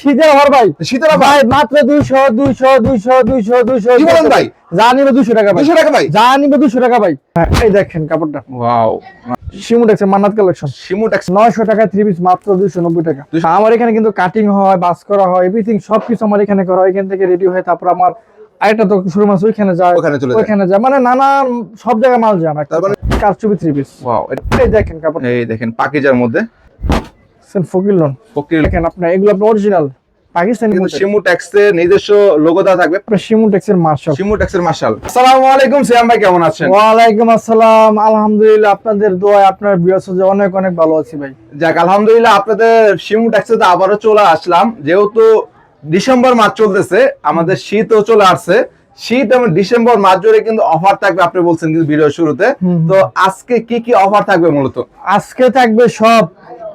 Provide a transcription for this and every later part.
শীতের অফার ভাই। শীতের ভাই মাত্র দুইশো দুইশো দুইশো দুইশো দুইশো কি বলেন ভাই? যা নিবে দুশো টাকা ভাই। দুশো টাকা ভাই? যা নিবে দুশো টাকা ভাই। হ্যাঁ, এই দেখেন কাপড়টা। ওয়াও। শিমুটেক্স মান্নাত কালেকশন। নয়শো টাকা থ্রি পিস মাত্র দুইশো নব্বই টাকা। আমার এখানে কিন্তু কাটিং হয় বাস করা হয় এভরিথিং সবকিছু আমার এখানে করা হয়। এখান থেকে রেডি হয়ে তারপর আমার আরেকটা তো শুরু মাস ওইখানে যায়। ওখানে চলে যায়। ওইখানে যায়। মানে নানান সব জায়গায় মাল যায় আমার মানে- কারচুপি থ্রি পিস ওয়াও এই দেখেন কাপড় এই দেখেন পাকিজার মধ্যে। ফকির লোন ফকির। দেখেন আপনার এগুলো আপনার অরিজিনাল পাকিস্তানি কিন্তু শিমু ট্যাক্সের নিজস্ব লোগো দেওয়া থাকবে। আপনার শিমুটেক্সের মার্শাল। শিমু ট্যাক্সের মার্শাল। আসসালামু আলাইকুম সিয়াম ভাই কেমন আছেন? ওয়ালাইকুম আসসালাম। আলহামদুলিল্লাহ আপনাদের দোয়ায় আপনার বিয়সে অনেক অনেক ভালো আছি ভাই। যাক আলহামদুলিল্লাহ আপনাদের শিমু ট্যাক্সে তো আবারও চলে আসলাম। যেহেতু ডিসেম্বর মাস চলতেছে আমাদের শীতও চলে আসছে। শীত এবং ডিসেম্বর মাস জুড়ে কিন্তু অফার থাকবে আপনি বলছেন কিন্তু ভিডিও শুরুতে। তো আজকে কি কি অফার থাকবে মূলত? আজকে থাকবে সব।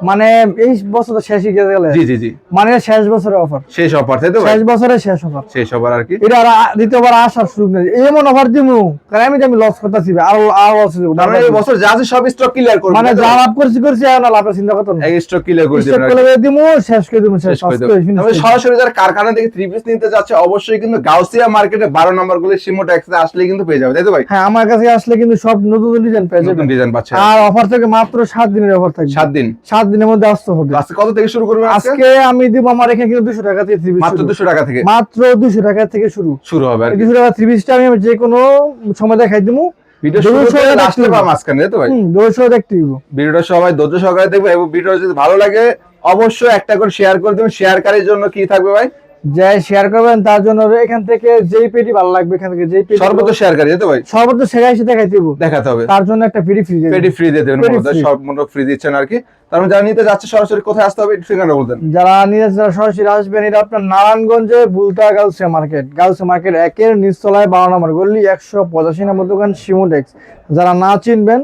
মানে এই বছর তো শেষই গেছে গেলে। জি জি জি। মানে শেষ বছরের অফার শেষ অফার তাই তো শেষ বছরের শেষ অফার শেষ অফার আর কি? এটা দ্বিতীয়বার আসার সুযোগ নেই। এমন অফার দিমু কারণ আমি আমি লস করতেছি আরও আরও লস যাব। মানে এই বছর যা আছে সব স্টক ক্লিয়ার করবেন মানে যা লাভ করছি করছি আর লাভের চিন্তা করতে না। এই স্টক ক্লিয়ার করে স্টক দিবেন আর কি। দিমু শেষ করে দিমু শেষ করে finish তবে সরাসরি যারা কারখানা থেকে থ্রি পিস নিতে যাচ্ছে অবশ্যই কিন্তু গাউসিয়া মার্কেটে বারো নম্বর গুলি সিমো ট্যাক্সে আসলে কিন্তু পেয়ে যাবে তাই তো ভাই? হ্যাঁ আমার কাছে আসলে কিন্তু সব নতুন ডিজাইন পেয়ে নতুন ডিজাইন পাচ্ছে। আর অফার থেকে মাত্র সাত দিনের অফার থাকবে। সাত দিন? সাত দিনের মধ্যে আসতে হবে। আজকে কত থেকে শুরু করবেন আজকে? আমি দিব আমার এখানে কিন্তু দুশো টাকা থেকে মাত্র দুশো টাকা থেকে? মাত্র দুশো টাকা থেকে শুরু। শুরু হবে আর দুশো টাকা থ্রি পিসটা আমি যে কোনো সময় দেখাই দিব ভিডিওটা সবাই ধৈর্য সহকারে দেখবে এবং ভিডিও যদি ভালো লাগে অবশ্যই একটা করে শেয়ার করে দেবেন। শেয়ারকারীর জন্য কি থাকবে ভাই? যে শেয়ার করবেন তার জন্য এখান থেকে যেই পেটি ভালো লাগবে এখান থেকে যেই পেটি সর্বোচ্চ শেয়ারকারী তাই তো ভাই? সর্বোচ্চ সেরা এসে দেখাই দিব। দেখাতে হবে। তার জন্য একটা ফ্রি ফ্রি পেডি ফ্রি দিয়ে দেবেন। সব মূলত ফ্রি দিচ্ছেন আর কি। তার মানে যারা নিতে যাচ্ছে সরাসরি কোথায় আসতে হবে ঠিকানা বলতেন। যারা নিজে যারা সরাসরি আসবেন। এটা আপনার নারায়ণগঞ্জে বুলতা গাউসিয়া মার্কেট। গাউসিয়া মার্কেট একের নিচতলায় বারো নম্বর গল্লি একশো পঁচাশি নম্বর দোকান সিমোটেক্স যারা না চিনবেন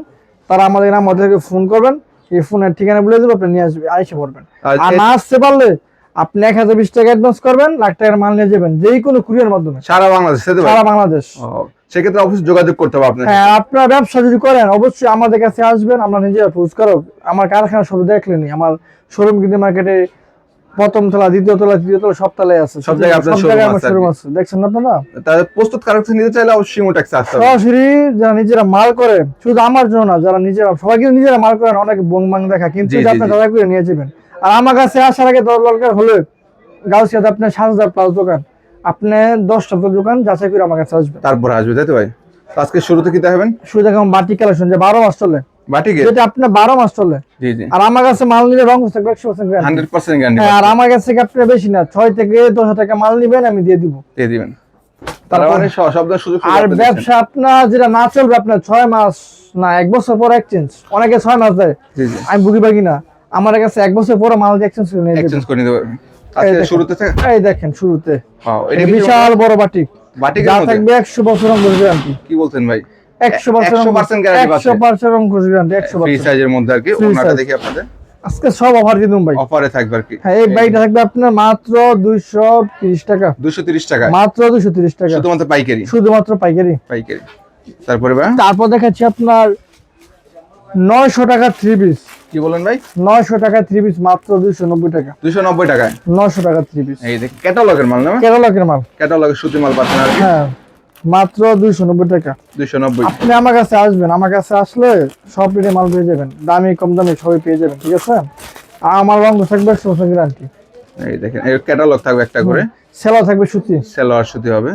তারা আমাদের আমাদেরকে ফোন করবেন। এই ফোনের ঠিকানা বলে দেবো আপনি নিয়ে আসবে আইসে পড়বেন। আর না আসতে পারলে আপনি এক হাজার বিশ টাকা অ্যাডভান্স করবেন লাখ টাকার মাল নিয়ে যাবেন যেই কোনো কুরিয়ার মাধ্যমে। সারা বাংলাদেশ সারা বাংলাদেশ। সেক্ষেত্রে অবশ্যই যোগাযোগ করতে হবে আপনার হ্যাঁ আপনার ব্যবসা যদি করেন অবশ্যই আমাদের কাছে আসবেন আমরা নিজেরা পোজ করো আমার কারখানা সব দেখলেনি আমার শোরুম কিন্তু মার্কেটে প্রথম তলা দ্বিতীয় তলা তৃতীয় তলা সব তলায় আছে। সব জায়গায় আপনার শোরুম আছে দেখছেন না আপনারা? তাদের প্রস্তুত কারেকশন নিতে চাইলে অবশ্যই সিমো ট্যাক্সে আসতে হবে। সরাসরি যারা নিজেরা মাল করে শুধু আমার জন্য না যারা নিজেরা সবাই কিন্তু নিজেরা মাল করেন অনেক বং বাং দেখা কিন্তু জি। দাদা করে নিয়ে যাবেন। আর আমার কাছে আসার আগে দর দরকার হলে গাউসিয়াতে আপনার সাত হাজার প্লাস দোকান। আপনি দশটা তো দোকান যাচাই করে আমার কাছে আসবেন। তারপরে আসবে তাই তো ভাই? আজকে শুরুতে কি দেখাবেন? শুধু দেখুন বাটি কালেকশন যে বারো মাস চলে। বাটিকে যেটা আপনার বারো মাস চলে। জি জি। আর আমার কাছে মাল নিলে রং থাকবে একশো পার্সেন্ট গ্যারান্টি হ্যাঁ আর আমার কাছে থেকে বেশি না ছয় থেকে দশ হাজার টাকা মাল নিবেন আমি দিয়ে দিব। দিয়ে দিবেন। আর ব্যবসা আপনার যেটা না চলবে আপনার ছয় মাস না এক বছর পর এক্সচেঞ্জ অনেকে ছয় মাস দেয়। আমি বুঝি পারি না আমার কাছে এক বছর পরে মাল এক্সচেঞ্জ করে নিয়ে এক্সচেঞ্জ করে নিতে এই শুরুতে থেকে? এই দেখেন শুরুতে। Wow, এটা বিশাল বড় বাটিক। বাটিকের যা থাকবে একশো বছর অঙ্কুশ গ্যারান্টি কি। বলছেন ভাই? একশো বছর 100% guarantee একশো পাচ্ছে। পার্সেন্ট অঙ্কুশ গ্যারান্টি একশো ফ্রি বছর। সাইজের মধ্যে আর কি ওনাটা দেখি আপনাদের। আজকে সব অফার দিয়ে ভাই। অফারে থাকবে আর কি। হ্যাঁ এই বাইকটা থাকবে আপনার মাত্র দুইশো তিরিশ টাকা। দুশো তিরিশ টাকা? মাত্র দুশো তিরিশ টাকা। শুধুমাত্র পাইকারি? শুধুমাত্র পাইকারি। পাইকারি। তারপরে ভাই? তারপর দেখাচ্ছি আপনার নয়শো টাকা থ্রি পিস কি বলেন ভাই? নয়শো টাকা থ্রি পিস মাত্র দুইশো নব্বই টাকা। দুশো নব্বই টাকায়? নয়শো টাকা থ্রি পিস এই দেখ ক্যাটালগের মাল না কেরলাকের মাল। ক্যাটালগের সুতি মাল পাচ্ছেন আর কি? হ্যাঁ মাত্র দুইশো নব্বই টাকা। দুশো নব্বই। আপনি আমার কাছে আসবেন আমার কাছে আসলে সব রেটে মাল পেয়ে যাবেন। দামি কম দামি সবই পেয়ে যাবেন ঠিক আছে? আর আমার রঙ থাকবে বছর গ্যারান্টি এই দেখেন এর ক্যাটালগ থাকবে একটা করে। সেলা থাকবে সুতি। সেলোয়ার সুতি হবে।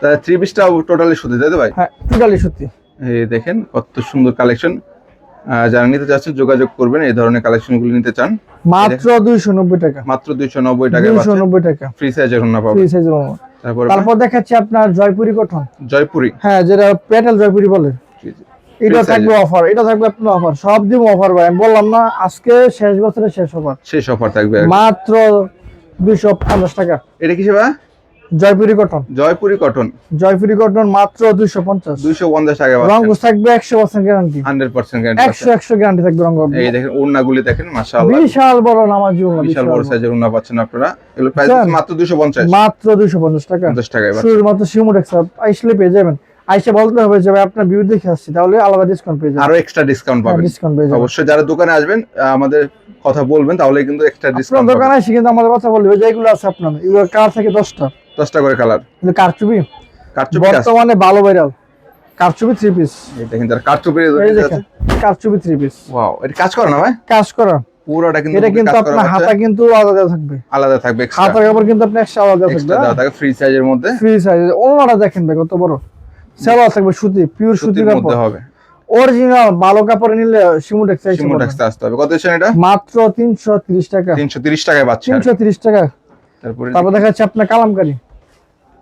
তা থ্রি পিসটা টোটালি সুতি তাই তো ভাই? হ্যাঁ টোটালি সুতি। এই দেখেন কত সুন্দর কালেকশন যারা নিতে চাচ্ছেন যোগাযোগ করবেন এই ধরনের কালেকশনগুলো নিতে চান। মাত্র দুইশো নব্বই টাকা। মাত্র দুইশো নব্বই টাকায় দুইশো নব্বই টাকা। ফ্রি সাইজের ফ্রি তারপরে তারপর দেখাচ্ছি আপনার জয়পুরি কটন জয়পুরি। হ্যাঁ যেটা পেটাল জয়পুরি বলে। এটা থাকবে অফার এটা থাকবে আপনার অফার সব দিব অফার ভাই। আমি বললাম না আজকে শেষ বছরের শেষ অফার শেষ অফার থাকবে। মাত্র দুইশো পঞ্চাশ টাকা। এটা কি সেবা Jaipuri cotton Jaipuri cotton Jaipuri cotton মাত্র দুইশো পঞ্চাশ। দুইশো পঞ্চাশ টাকা রং থাকবে একশো পার্সেন্ট গ্যারান্টি হান্ড্রেড পার্সেন্ট একশো একশো গ্যারান্টি থাকবে রং এই দেখেন ওড়নাগুলি দেখেন মাশাআল্লাহ। বিশাল বড় নামাজ বিশাল বড় সাইজের ওড়না পাচ্ছেন আপনারা। এগুলো প্রাইস মাত্র দুইশো পঞ্চাশ। মাত্র দুইশো পঞ্চাশ টাকা। পঞ্চাশ টাকায় পাচ্ছেন। শুধুমাত্র শিমুট আসলে পেয়ে যাবেন। আইসা বলতে হবে যে আপনার ভিউ দেখে আসছি তাহলে আলাদা ডিসকাউন্ট পেয়ে যাবেন। আরও এক্সট্রা ডিসকাউন্ট পাবেন। ডিসকাউন্ট পেয়ে যাবেন। অবশ্যই যারা দোকানে আসবেন আমাদের কথা বলবেন তাহলে কিন্তু এক্সট্রা ডিসকাউন্ট দোকানে এসে কিন্তু আমাদের কথা বলবে যেগুলো আছে আপনার এগুলো কার থেকে দশটা। দশটা করে কালার কারচুপি? কারচুপি বর্তমানে ভালো ভাইরাল কারচুপি থ্রি পিস দেখেন যারা কারচুপি কারচুপি থ্রি পিস ওয়াও এটা কাজ করে না ভাই? কাজ করা। পুরোটা কিন্তু এটা কিন্তু আপনার হাতা কিন্তু আলাদা থাকবে। আলাদা থাকবে হাতার কাপড় কিন্তু আলাদা থাকবে এক্সট্রা দেওয়া থাকে ফ্রি সাইজের মধ্যে। ফ্রি সাইজ অন্যটা দেখেন ভাই কত বড়। সেলোয়ার থাকবে সুতি পিওর সুতি কাপড়। হবে। অরিজিনাল ভালো কাপড় নিলে শিমুটেক্স চাইছে সিমোটেক্স আসতে হবে। কত দিচ্ছেন এটা? মাত্র তিনশো তিরিশ টাকা। তিনশো তিরিশ টাকায় পাচ্ছে আর। তিনশো তিরিশ টাকা। তারপরে তারপর দেখা যাচ্ছে আপনার কালামকারি।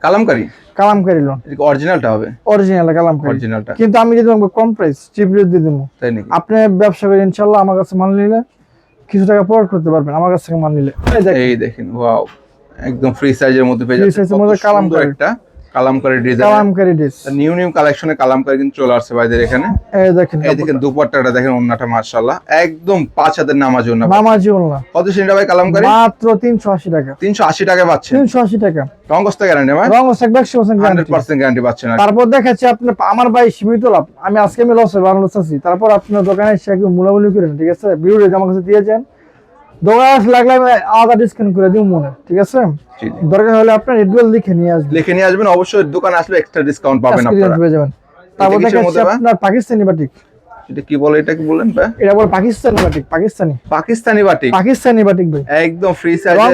কালামকারি? কালামকারি লোন অরিজিনালটা হবে। অরিজিনাল কালামকারি। অরিজিনালটা কিন্তু আমি যদি কম প্রাইস চিপ রেট দিয়ে দেবো। তাই নাকি? আপনি ব্যবসা করে ইনশাল্লাহ আমার কাছে মাল নিলে কিছু টাকা প্রোভাইড করতে পারবেন আমার কাছ থেকে মাল নিলে। এই দেখেন, ওয়াও একদম ফ্রি সাইজের মধ্যে পেয়ে যাচ্ছে ফ্রি সাইজের মধ্যে কালামকারী। একটা Kalamkari design Kalamkari dress new new কালেকশনে কালামকারি কিন্তু চলে আসছে ভাইদের এখানে। এই দেখেন এই দেখেন দুপাট্টাটা দেখেন ওন্নাটা মাশাআল্লাহ। একদম পাঁচ হাতের নামাজ ওন্না নামাজি ওল্লা কত সেটা ভাই কালামকারি? মাত্র তিনশো আশি টাকা। পাচ্ছেন। টাকা। গ্যারান্টি ভাই? পাচ্ছেন তারপর দেখাচ্ছি আপনার আমার ভাই সীমিত লাভ। আমি আজকে আমি লস আছি। তারপর আপনার দোকানে এসে একটু মূলামূলি করেন ঠিক আছে? ভিডিও আমার কাছে দিয়ে যান। দোকানে লাগলে আমি আলাদা ডিসকাউন্ট করে দিব মনে ঠিক আছে। দরকার হলে আপনার এডুয়েল লিখে নিয়ে আসবেন। লিখে নিয়ে আসবেন অবশ্যই দোকানে আসলে এক্সট্রা ডিসকাউন্ট পাবেন আপনারা। পেয়ে যাবেন। তারপর দেখাচ্ছি আপনার পাকিস্তানি বাটিক এটা কি বলে এটা কি বলেন ভাই? এটা বল Pakistani batik Pakistani. Pakistani batik Pakistani batik ভাই। একদম ফ্রি রং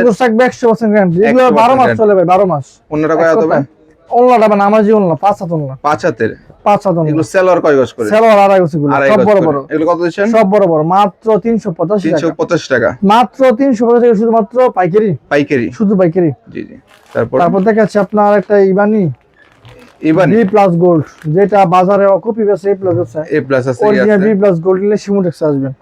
একশো পার্সেন্ট গ্যারান্টি এগুলো 100% বারো মাস চলে ভাই বারো মাস। অন্যটা কয় হতো ভাই? অনলাটা মানে আমার জীবন পাঁচ হাত অনলা পাঁচ হাতের। পাঁচ হাত এগুলো সেলর কয় গজ করে? সেলোয়ার আড়াই গেছে আড়াই সব বড় বড়। এগুলো কত দিচ্ছেন? সব বড় বড়। মাত্র তিনশো পঁচাশি তিনশো টাকা। মাত্র তিনশো পঁচাশি টাকা শুধুমাত্র পাইকারি? পাইকারি। শুধু পাইকারি? জি জি। তারপর? তারপর দেখাচ্ছে আপনার একটা ইবানি। ইভান বি প্লাস গোল্ড যেটা বাজারে কপি বেছে এ প্লাস আছে। এ প্লাস আছে অরিজিনাল বি প্লাস গোল্ড নিলে সিমুটেক্স আসবেন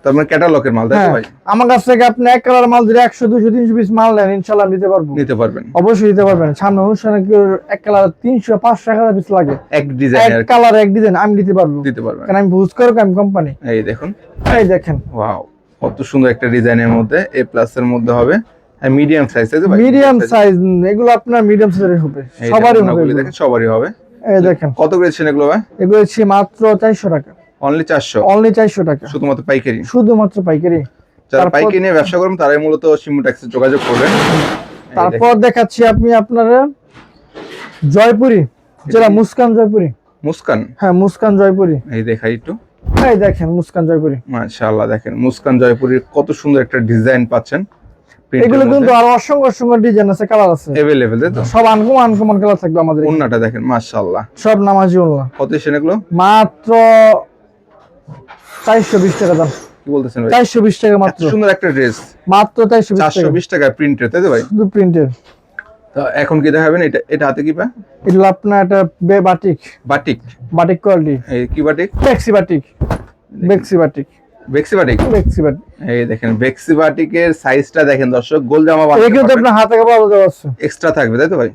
ও, তার মানে ক্যাটালগের মাল তো হ্যাঁ। ভাই? আমার কাছ থেকে আপনি এক কালার মাল দিলে একশো দুশো তিনশো পিস মাল নেন ইনশাল্লাহ আমি দিতে পারব। নিতে পারবেন। অবশ্যই দিতে পারবেন। সামনে অনুষ্ঠানে কি এক কালার তিনশো পাঁচশো এক হাজার পিস লাগে? এক ডিজাইন এক কালার এক ডিজাইন আমি দিতে পারব। দিতে পারবেন। কারণ আমি বুঝ করব আমি কোম্পানি এই দেখুন। এই দেখেন। ওয়াও কত সুন্দর একটা ডিজাইনের মধ্যে এ প্লাস এর মধ্যে হবে। মিডিয়াম সাইজ তো ভাই? মিডিয়াম সাইজ এগুলো আপনার মিডিয়াম সাইজের হবে। সবারই হবে দেখেন সবারই হবে। এই দেখেন। কত করেছেন এগুলো ভাই? এগুলো হচ্ছে মাত্র চারশো টাকা। অনলি চারশো। অনলি চারশো টাকা। শুধুমাত্র পাইকারি। শুধুমাত্র পাইকারি। যারা পাইকারি নিয়ে ব্যবসা করবেন তারাই মূলত যোগাযোগ করবেন। তারপর দেখাচ্ছি আপনি আপনারা জয়পুরি যেটা মুস্কান জয়পুরি। মুস্কান? হ্যাঁ মুস্কান জয়পুরি। এই দেখাই একটু। এই দেখেন মুস্কান জয়পুরি। মাশাআল্লাহ দেখেন মুস্কান জয়পুরীর কত সুন্দর একটা ডিজাইন পাচ্ছেন। এগুলো কিন্তু আরও অসংখ্য অসংখ্য ডিজাইন আছে কালার আছে। তাই তো? সব আনকমন আনকমন কালার থাকবে আমাদের। ওন্নাটা দেখেন মাশাআল্লাহ। সব নামাজি উল্লাহ কত এগুলো? মাত্র চারশো বিশ টাকা দাম। কি বলতেছেন ভাই? চারশো বিশ টাকা মাত্র। সুন্দর একটা ড্রেস। মাত্র চারশো বিশ চারশো টাকা তাই তো ভাই? শুধু তো এখন কি দেখাবেন? এটা এটা হাতে কি পা? এগুলো আপনার একটা বে বাটিক বাটিক বাটিক কোয়ালিটি এই কি বাটিক বেক্সি বাটিক বেক্সি বাটিক বেক্সি বাটিক বেক্সি বাটিক এই দেখেন বেক্সি বাটিকের সাইজটা দেখেন দর্শক গোল জামা এটা আপনার হাতে কাপড় আলাদা আছে এক্সট্রা থাকবে তাই তো ভাই?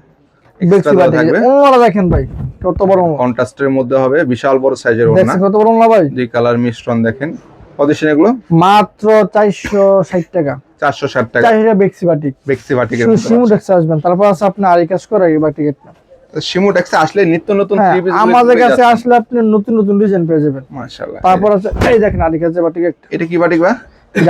বেক্সি এক্সট্রা বাটিক থাকবে? ওনারা দেখেন ভাই কত বড় কন্ট্রাস্টের মধ্যে হবে বিশাল বড় সাইজের ওড়না। কত বড় ওনা ভাই? যে কালার মিশ্রণ দেখেন। কত এগুলো? মাত্র চারশো ষাট টাকা। বেক্সি বাটিক বেক্সি সিমু আসবেন। তারপর আছে আপনি আরি কাজ করা এই বাটিকেট শিমু ট্যাক্সে আসলে নিত্য নতুন হ্যাঁ আমাদের কাছে আসলে আপনি নতুন নতুন ডিজাইন পেয়ে যাবেন। মাশাআল্লাহ। তারপর আছে এই দেখেন আরি কাজের বাটিকেট এটা কি বাটিক বা?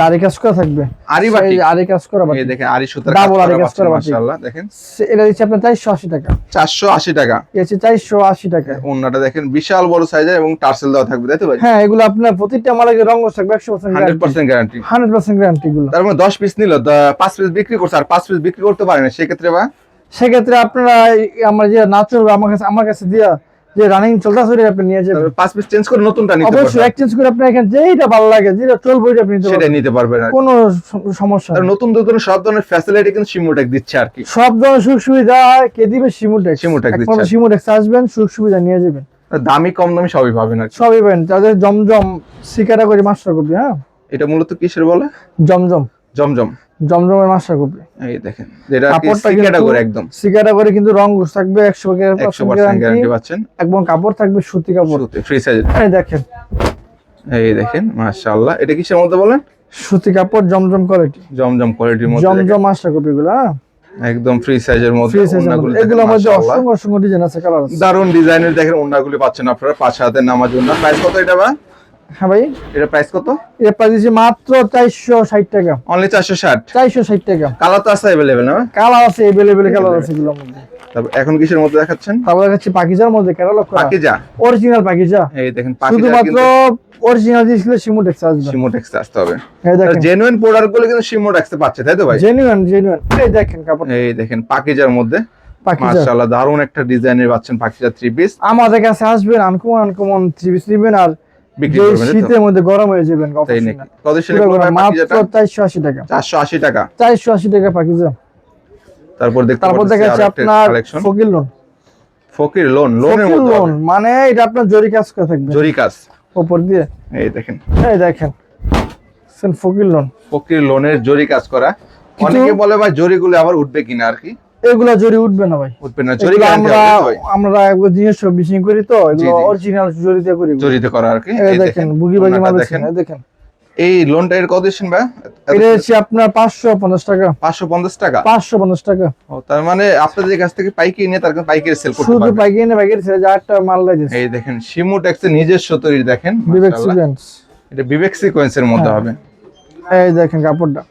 আরি কাজ করা থাকবে। আরি আরি কাজ করা এই দেখেন আরি সুতার আরি কাজ করা বাটিক। মাশাআল্লাহ দেখেন। এটা দিচ্ছে আপনার চারশো আশি টাকা। চারশো আশি টাকা। এই হচ্ছে চারশো আশি টাকা। ওন্নাটা দেখেন বিশাল বড় সাইজের এবং টার্সেল দেওয়া থাকবে তাই তো ভাই? হ্যাঁ এগুলো আপনার প্রতিটা মালের রঙ থাকবে একশো percent hundred percent guarantee hundred percent guarantee গুলো তার মানে দশ পিস নিল দ- পাঁচ পিস বিক্রি করছে আর পাঁচ পিস বিক্রি করতে পারে না সেক্ষেত্রে বা? সেক্ষেত্রে আপনারা আমরা যে না চলবে আমার কাছে আমার কাছে দিয়া যে রানিং চলতেছে ওটা আপনি নিয়ে যাবেন। পাঁচ পিস চেঞ্জ করে নতুনটা নিতে অবশ্যই পারবে এক্সচেঞ্জ করে আপনার এখানে যেটা ভালো লাগে যেটা চলবে ওইটা আপনি পারবেন। নিতে পারবেন কোনো সমস্যা আর নতুন নতুন সব ধরনের ফ্যাসিলিটি কিন্তু সিমুটেক দিচ্ছে আর কি। সব ধরনের সুখ সুবিধা কে দিবে? সিমুটেক্স Simutex দিচ্ছে। সিমুটেক্স আসবেন সুখ সুবিধা নিয়ে যাবেন। দামি কম দামি সবই পাবেন আর সবই পাবেন। তাদের জমজম শিকারা করে মাস্টার কপি হ্যাঁ? এটা মূলত কিসের বলে? জমজম। জমজম। জমজমের মাস্টার কপি এই দেখেন যেটা কাপড়টা করে একদম। সিকাটা করে কিন্তু রং থাকবে একশো একশো পার্সেন্ট গ্যারান্টি পাচ্ছেন। একদম কাপড় থাকবে সুতি কাপড়। ফ্রি সাইজ এই দেখেন। এই দেখেন মাশাআল্লাহ। এটা কিসের মধ্যে বলেন? সুতি কাপড় জমজম কোয়ালিটি জমজম কোয়ালিটির মধ্যে জমজম মাস্টার কপি গুলো হ্যাঁ? একদম ফ্রি সাইজের মধ্যে এগুলোর মধ্যে। মাশাআল্লাহ। অসংখ্য অসংখ্য ডিজাইন আছে কালার আছে। দারুণ ডিজাইনের দেখেন ওড়নাগুলি পাচ্ছেন আপনারা পাঁচ হাতের নামার জন্য প্রাইস কত এটা বা হ্যাঁ ভাই। এটা প্রাইস কত? এর প্রাইস মাত্র চারশো ষাট টাকা। অনলি চারশো ষাট? চারশো ষাট টাকা। কালার তো আছে অ্যাভেলেবেল না? কালার আছে কালার আছে মধ্যে। তারপর এখন কিসের মধ্যে দেখাচ্ছেন? তারপর দেখাচ্ছি পাকিজার মধ্যে ক্যাটালগ করা। পাকিজা? অরিজিনাল পাকিজা। এই দেখেন পাকিজা শুধুমাত্র অরিজিনালগুলো সিমুটেক্স আসবে। সিমোটেক্স আসতে হবে। এই দেখেন। জেনুইন প্রোডাক্টগুলো কিন্তু সিমোটেক্সে পাচ্ছে তাই তো ভাই? জেনুইন জেনুইন এই দেখেন কাপড় এই দেখেন পাকিজার মধ্যে। মাশাআল্লাহ দারুণ একটা ডিজাইনের পাচ্ছেন পাকিজা থ্রি পিস আমাদের কাছে আসবেন আনকমন আনকমন থ্রি পিস নিবেন আর বিক্রি করবেন শীতের মধ্যে গরম হয়ে যাবেন তাই নাকি? কত সেল মাত্র পাকিজাটা চারশো আশি টাকা। 480 টাকা। চারশো আশি টাকা পাকিজা তারপর দেখতে তারপর পাচ্ছেন দেখাচ্ছি আপনার ফকির লোন ফকির লোন লোনের লোন মানে এটা আপনার জরি কাজ করে থাকবে। জরি কাজ। উপর দিয়ে। এই দেখেন। এই দেখেন। ফকির লোন ফকির লোনের জরি কাজ করা। অনেকে বলে ভাই জরিগুলো আবার উঠবে কিনা আর কি? এগুলা জরি উঠবে না ভাই। উঠবে না জরি আমরা? আমরা একবার জিনিস বিশিং করি তো এগুলো অরিজিনাল জরি দিয়ে করি জরিতে করা আর কি। এই দেখেন বুগি বাগি মাল দেখেন। দেখেন দেখেন। এই লোনটা এর কত দিচ্ছেন ভাই? এটা হচ্ছে আপনার পাঁচশো পঞ্চাশ টাকা। পাঁচশো পঞ্চাশ টাকা? পাঁচশো পঞ্চাশ টাকা। ও, তার মানে আপনাদের কাছ থেকে পাইকারি নিয়ে তার কাছে পাইকারি সেল করতে শুধু পারবেন। পাইকারি না পাইকারি ছেড়ে যা একটা মাল লাগছে এই দেখেন শিমু ট্যাক্সের নিজস্ব তৈরি দেখেন বিবেক। সিকোয়েন্স এটা বিবেক সিকোয়েন্সের মধ্যে হ্যাঁ। হবে। এই দেখেন কাপড়টা।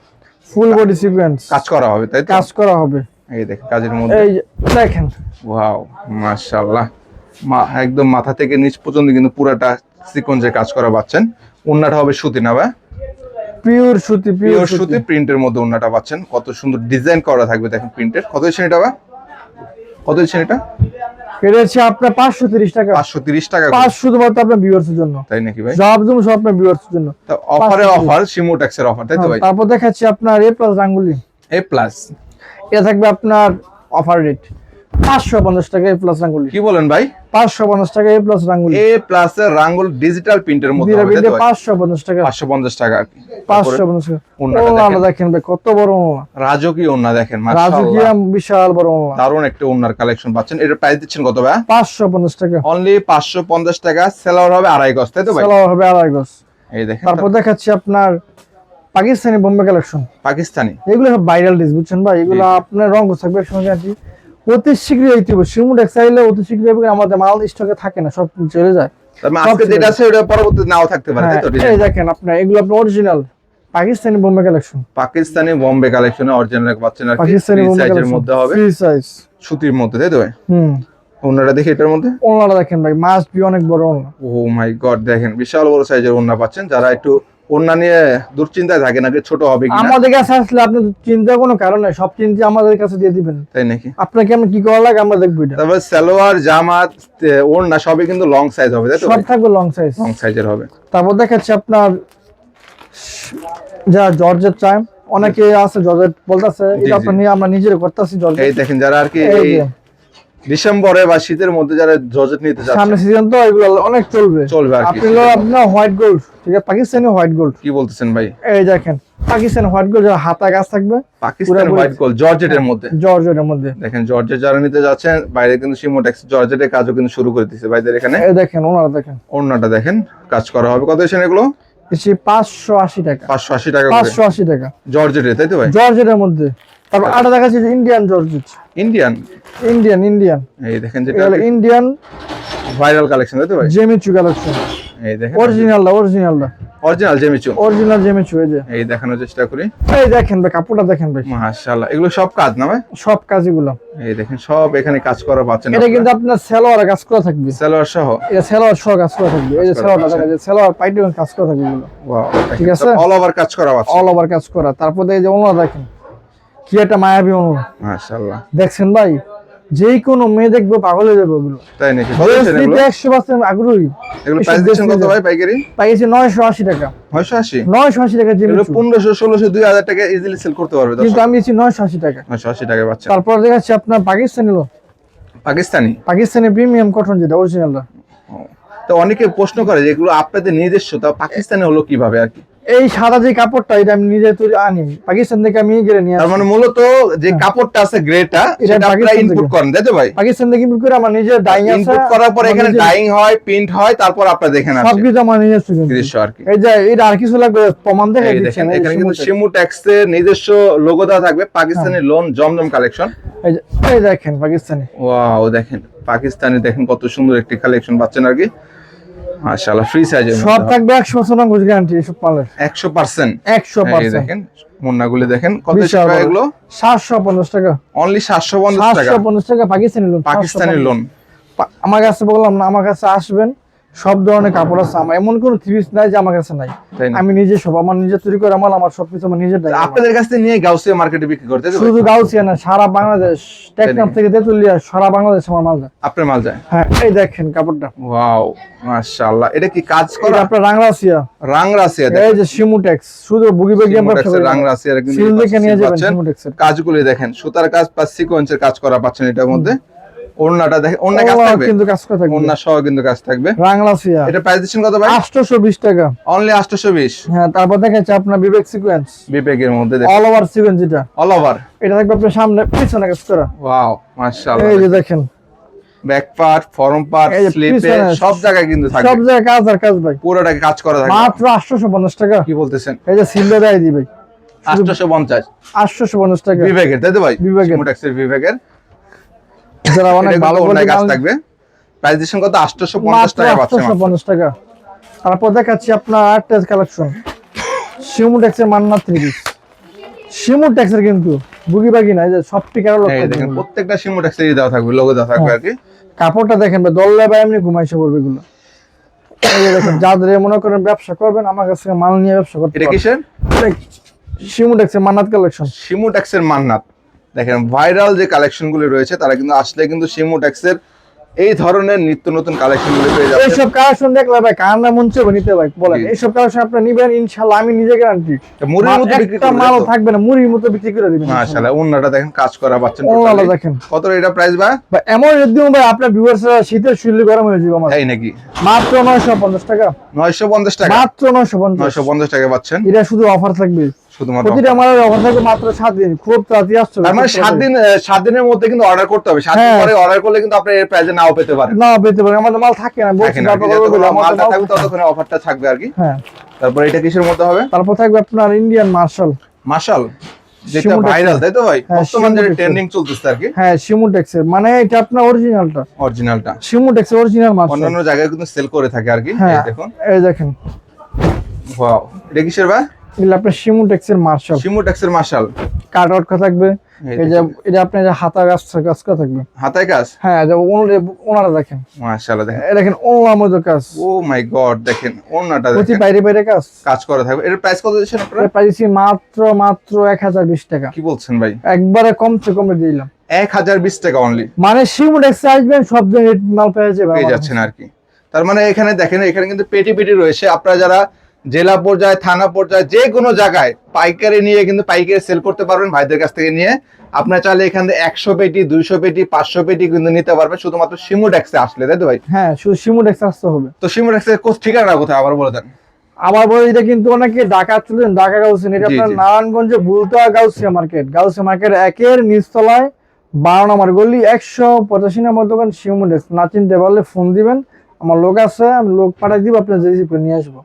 ফুল বডি সিকোয়েন্স কাজ করা হবে তাই তো? কাজ করা হবে। এই দেখেন কাজের মধ্যে। এই দেখেন। ওয়াও মাশাআল্লাহ। মা একদম মাথা থেকে নিচ পর্যন্ত কিন্তু পুরাটা কাজ করা পাচ্ছেন। হবে সুতি না পিওর সুতি পিওর সুতি। প্রিন্টের মধ্যে পাচ্ছেন। কত সুন্দর ডিজাইন করা থাকবে দেখেন প্রিন্টের কত দিচ্ছেন এটা কত দিচ্ছেন এটা? এটা হচ্ছে আপনার পাঁচশো তিরিশ টাকা। পাঁচশো তিরিশ টাকা পাঁচ শুধুমাত্র আপনার ভিউয়ার্স এর জন্য। তাই নাকি ভাই? সব জন্য সব আপনার ভিউয়ার্স এর জন্য অফারে অফার তাই তো ভাই? তারপর দেখাচ্ছি আপনার এ প্লাস রাঙ্গুলি এ প্লাস এটা থাকবে আপনার অফার রেট পাঁচশো পঞ্চাশ টাকা এ প্লাস রাঙ্গুলি। কি বলেন ভাই? পাঁচশো পঞ্চাশ টাকা এ প্লাস রাঙ্গুলি। এ প্লাস এর রাঙ্গুল ডিজিটাল প্রিন্টের মধ্যে? পাঁচশো পঞ্চাশ টাকা। 550 টাকা। পাঁচশো পঞ্চাশ টাকা। দেখেন। ভাই কত বড় রাজকীয় দেখেন রাজকীয় বিশাল বড় দারুণ একটা ওন্নার কালেকশন পাচ্ছেন। প্রাইস দিচ্ছেন কত ভাই? পাঁচশো পঞ্চাশ টাকা। অনলি 550 টাকা। সেলার হবে আড়াই গজ তাই তো ভাই? হবে আড়াই গজ। এই দেখেন তারপর দেখাচ্ছি আপনার পাকিস্তানি বোম্বে কালেকশন। পাকিস্তানি। এগুলো সব ভাইরাল ডিস বুঝছেন ভাই? এগুলো আপনার রঙ থাকবে একসঙ্গে আর কি অতি শীঘ্রই হইতে হবে শিমুট এক্সাইলে অতি শীঘ্রই হবে আমাদের মাল স্টকে থাকে না সব চলে যায়। মানে আজকে যেটা আছে ওটা পরবর্তীতে নাও থাকতে পারে তাই হ্যাঁ, তো এই design? দেখেন আপনার এগুলো আপনার অরিজিনাল পাকিস্তানি বোম্বে কালেকশন। পাকিস্তানি বম্বে কালেকশনে অরিজিনাল পাচ্ছেন আর কি পাকিস্তানি সাইজের মধ্যে হবে। ফ্রি সাইজ সুতির মধ্যে তাই তো ভাই? হুম। ওন্নাটা দেখি এটার মধ্যে? ওনারা দেখেন ভাই মাস্ট বি অনেক বড় ওনা। ও মাই গড দেখেন বিশাল বড় সাইজের ওন্না পাচ্ছেন। যারা একটু নিয়ে দুশ্চিন্তায় থাকে ছোট হবে আমাদের কাছে আসলে আপনি চিন্তার কোনো কারণ নাই। সব চিন্তা আমাদের কাছে দিয়ে দিবেন। তাই নাকি? আপনাকে আমি কি করা লাগে আমরা দেখব এটা। তারপর সালোয়ার জামা ওড়না সবই কিন্তু লং সাইজ হবে তাই তো সব থাকবে লং সাইজ লং সাইজের হবে। তারপর দেখাচ্ছি আপনার যা জর্জেট চাই অনেকে আছে জর্জেট বলতেছে এটা আপনার নিয়ে আমরা নিজের করতেছি এই জর্জেট দেখেন যারা আর কি এই এই। ডিসেম্বরে বা শীতের মধ্যে যারা জর্জেট নিতে সামনে সিজন তো এগুলো অনেক চলবে। চলবে আর কি। আপনি আপনার হোয়াইট গোল্ড ঠিক আছে? পাকিস্তানি হোয়াইট গোল্ড কি বলতেছেন ভাই? এই দেখেন পাকিস্তানি হোয়াইট গোল্ড যারা হাতা গাছ থাকবে পাকিস্তান হোয়াইট গোল্ড জর্জেটের মধ্যে। জর্জেটের মধ্যে। দেখেন জর্জেট যারা নিতে যাচ্ছেন বাইরে কিন্তু সিমোটেক্স জর্জেটের কাজও কিন্তু শুরু করে দিচ্ছে ভাইদের এখানে এই দেখেন ওনারা দেখেন। ওড়নাটা দেখেন কাজ করা হবে। কত এসেন এগুলো? এসে পাঁচশো আশি টাকা। পাঁচশো আশি টাকা করে। পাঁচশো আশি টাকা। জর্জেটের তাই তো ভাই? জর্জেটের মধ্যে। তারপর আটা দেখাচ্ছি Indian georgette Indian Indian Indian এই দেখেন যেটা ইন্ডিয়ান ভাইরাল কালেকশন তাই তো জেমিচু কালেকশন এই দেখেন। অরিজিনালটা অরিজিনালটা অরিজিনাল জেমিচু অরিজিনাল জেমিচু এই যে। এই দেখানোর চেষ্টা করি। এই দেখেন ভাই কাপড়টা দেখেন ভাই। মাশাআল্লাহ। এগুলো সব কাজ না ভাই? সব কাজগুলো এই দেখেন সব এখানে কাজ করা পাচ্ছেন এটা কিন্তু আপনার সেলোয়ার কাজ করা থাকবে। সালোয়ার সহ? এটা সেলোয়ার সহ কাজ করা থাকবে। এই যে সেলোয়ারটা দেখা যায় সেলোয়ার পাইটে কাজ করা থাকবে এগুলো। ওয়াও ঠিক আছে? অল ওভার কাজ করা আছে অল ওভার কাজ করা। তারপর এই যে ওনারা দেখেন। কি একটা মায়াবী অনু মাশাআল্লাহ। দেখছেন ভাই যে কোনো মেয়ে দেখবে পাগল হয়ে যাবে ওগুলো। তাই নাকি? একশো পার্সেন্ট আগ্রহী। এগুলো প্রাইস দিচ্ছেন কত ভাই পাইকারি? পাইছে নয়শো আশি টাকা। নয়শো আশি? নয়শো আশি টাকা পনেরোশো ষোলোশো দুই হাজার টাকা ইজিলি সেল করতে পারবে কিন্তু আমি দিচ্ছি নয়শো আশি টাকা। নয়শো আশি টাকা তারপর দেখাচ্ছি আপনার Pakistani lawn Pakistani? Pakistani premium cotton যেটা অরিজিনালটা তো অনেকে প্রশ্ন করে যে এগুলো আপনাদের নিজস্ব তা পাকিস্তানি হলো কীভাবে আর কি? এই সাদা যে কাপড়টা এটা আমি নিজে তৈরি আনি। পাকিস্তান থেকে আমি গেলে নিয়ে তার আসি। মানে মূলত যে কাপড়টা আছে গ্রেটা এটা সেটা আপনারা ইনপুট করেন তাই তো ভাই? পাকিস্তান থেকে ইম্পোর্ট করে আমার নিজের ডাইং আছে। ইনপুট করার পর এখানে ডাইং হয় প্রিন্ট হয় তারপর আপনারা দেখেন আসে সবকিছু আমার কিন্তু। দৃশ্য আর কি। এই যে এটা আর কিছু লাগবে? প্রমাণ দেখে দেখেন এখানে কিন্তু শিমু ট্যাক্সের নিজস্ব লোগো দেওয়া থাকবে পাকিস্তানি হ্যাঁ। লোন জমজম কালেকশন এই দেখেন পাকিস্তানি। ওয়াও দেখেন পাকিস্তানি দেখেন কত সুন্দর একটি কালেকশন পাচ্ছেন আর কি। মাশাআল্লাহ ফ্রি সাইজ সব থাকবে একশো বছর নাম গ্যারান্টি এসব পালের 100% একশো এই পার্সেন্ট। দেখেন মুন্নাগুলি দেখেন কত টাকা এগুলো? সাতশো পঞ্চাশ টাকা। অনলি 750 টাকা। সাতশো পঞ্চাশ টাকা পাকিস্তানি লোন পাকিস্তানি লোন আমার কাছে বললাম না আমার কাছে আসবেন। সব ধরনের কাপড় আছে আমার। এমন কোনো থ্রিস নাই যে আমার কাছে নাই। আমি নিজে সব আমার নিজে তৈরি করে আমার আমার সবকিছু আমার নিজের। আপনাদের কাছ থেকে নিয়ে গাউসিয়া মার্কেটে বিক্রি করতে দেবে শুধু গাউসিয়া না সারা বাংলাদেশ টেকনাফ থেকে তেতুলিয়া সারা বাংলাদেশ আমার মাল যায়। আপনার মাল যায়? হ্যাঁ এই দেখেন কাপড়টা। ওয়াও মাশাআল্লাহ। এটা কি কাজ এটা আপনার রাংরাসিয়া রাং রাশিয়া এই যে শিমুটেক্স শুধু বুগি বেগি আমরা ব্যবসা করি রাং কিন্তু সিল দেখে নিয়ে যাবেন। শিমুটেক্সের। কাজগুলি দেখেন সুতার কাজ প্লাস সিকোয়েন্সের কাজ করা পাচ্ছেন এটার মধ্যে। ওড়নাটা দেখেন ওড়না কাজ থাকবে? কিন্তু কাজ করে থাকবে। ওড়না সহ কিন্তু কাজ থাকবে। রাংরাসিয়া এটা প্রাইস দিচ্ছেন কত ভাই? আটশোশো বিশ টাকা। অনলি 820 হ্যাঁ তারপর দেখাচ্ছে আপনার বিবেক সিকোয়েন্স বিবেকের মধ্যে অল ওভার সিকোয়েন্স যেটা অল ওভার এটা থাকবে আপনার সামনে পিছনে কাজ করা। ওয়াও মাশাআল্লাহ। এই যে দেখেন। ব্যাক পার্ট ফরম পার্ট স্লিপে সব জায়গায় কিন্তু থাকবে। সব জায়গায় কাজ আর কাজ ভাই। পুরোটাকে কাজ করা থাকবে। মাত্র আটশোশো পঞ্চাশ টাকা। কি বলতেছেন? এই যে সিলটা দেয় দিবে। 850 আটশোশো পঞ্চাশ টাকা। বিবেকের তাই তো ভাই? বিবেকের। মোটেক্সের বিবেকের যারা অনেক ভালো অন্যায় কাজ থাকবে। প্রাইস দিচ্ছেন কত? 850 টাকা পাচ্ছেন আটশোশো পঞ্চাশ টাকা। তারপর দেখাচ্ছি আপনার আর্টেজ কালেকশন শিমুটেক্সের মান্না থ্রি পিস শিমুটেক্সের কিন্তু বুগি বাগি না এই যে সব টিকার লোক দেখেন প্রত্যেকটা সিমোটেক্সেরই দেওয়া থাকবে লোগো দেওয়া থাকবে হ্যাঁ। আর কি। কাপড়টা দেখেন ভাই দল্লে বা এমনি ঘুমাইছে পড়বে এগুলো। যাদের মনে করেন ব্যবসা করবেন আমার কাছে মাল নিয়ে ব্যবসা করতে এটা কিসের? শিমুটেক্সের মান্নাত কালেকশন সিমোটেক্সের মান্নাত দেখেন ভাইরাল যে কালেকশন গুলি রয়েছে তারা কিন্তু আসলে কিন্তু সিমোটেক্সের এই ধরনের নিত্য নতুন কালেকশন গুলি পেয়ে যাচ্ছে এইসব কালেকশন দেখলে ভাই কার না মন চাইবে নিতে ভাই? বলেন এইসব কালেকশন আপনি নিবেন ইনশাল্লাহ আমি নিজে গ্যারান্টি মুড়ির মতো বিক্রি একটা করবে মাল থাকবে না মুড়ির মতো বিক্রি করে দিবেন মাশাআল্লাহ অন্যটা দেখেন কাজ করা পাচ্ছেন totally। দেখেন। কত এটা প্রাইস বা ভাই এমন রেট দিও ভাই আপনার ভিউয়ার্সরা শীতের শুনলে গরম হয়ে যাবে আমার। তাই নাকি? মাত্র নয়শো পঞ্চাশ টাকা। 950 টাকা? মাত্র নয়শো পঞ্চাশ। 950 টাকা পাচ্ছেন। এটা শুধু অফার থাকবে। শুধুমাত্র প্রতিটা আমার অফার থাকবে মাত্র সাত দিন খুব তাড়াতাড়ি আসছে তার মানে সাত দিন আহ, দিনের মধ্যে কিন্তু অর্ডার করতে হবে। সাত দিন হ্যাঁ। পরে অর্ডার করলে কিন্তু আপনি এর প্রাইসে নাও পেতে পারেন। না পেতে পারে আমাদের মাল থাকে না বলছি থাকে না আর কি, তারপর যতক্ষণ বলে, আমাদের মালটা থাকবে থাকে। অফারটা থাকবে আর কি। হ্যাঁ। তারপর এটা কিসের মধ্যে হবে? তারপর থাকবে আপনার ইন্ডিয়ান মার্শাল যেটা ভাইরাল তাই তো ভাই? হ্যাঁ, বর্তমান যেটা ট্রেন্ডিং চলতেছে আর কি। হ্যাঁ মানে এটা আপনার অরিজিনালটা অরিজিনালটা শিমুটেক্সের অরিজিনাল মার্শাল অন্যান্য জায়গায় কিন্তু সেল করে থাকে আর কি। এই দেখুন। এই দেখেন। ওয়াও এটা কিসের ভাই? এগুলো আপনার শিমুটেক্সের মার্শাল শিমুটেক্সের মাশাল কাট আউট করা থাকবে। এই যে এটা আপনার যে হাতা গাছ গাছ করা থাকবে। হাতায় কাজ? হ্যাঁ যে ওনারা- দেখেন। মাশাআল্লাহ দেখেন। দেখেন ওনার মধ্যে কাজ। ও মাই গড দেখেন ওন্নাটা প্রতি বাইরে বাইরে কাজ। কাজ করা থাকবে। এর প্রাইস কত দিচ্ছেন আপনারা? পাইছি মাত্র মাত্র এক হাজার বিশ টাকা। কি বলছেন ভাই? একবারে কমছে কমে দিলাম। এক হাজার বিশ টাকা অনলি মানে শিমুটেক্স আসবেন সব ধরনের মাল পেয়ে যাবে পেয়ে যাচ্ছেন আর কি। তার মানে এখানে দেখেন এখানে কিন্তু পেটি পেটি রয়েছে। আপনারা যারা জেলা পর্যায়ে থানা পর্যায়ে যে কোনো জায়গায় পাইকারি নিয়ে কিন্তু পাইকারি সেল করতে পারবেন ভাইদের কাছ থেকে নিয়ে। আপনার চাইলে এখান থেকে একশো পেটি দুইশো পেটি পাঁচশো পেটি কিন্তু নিতে পারবেন। শুধুমাত্র সিমুডেক্সে আসলে তাই তো ভাই? হ্যাঁ শুধু শিমুটেক্স আসতে হবে। তো সিমুডেক্সের ঠিকানা কোথায়? আবার বলে দেন। আবার বলে এটা কিন্তু অনেকে ঢাকা চলেন ঢাকা গাউসেন এটা আপনার। নারায়ণগঞ্জে বুলতা গাউসিয়া মার্কেট। গাউসিয়া মার্কেট একের নিচতলায় বারো নম্বর গলি একশো পঁচাশি নম্বর দোকান শিমুটেক্স না চিনতে পারলে ফোন দিবেন। আমার লোক আছে আমি লোক পাঠাই দিব আপনার রিসিভ করে নিয়ে আসব।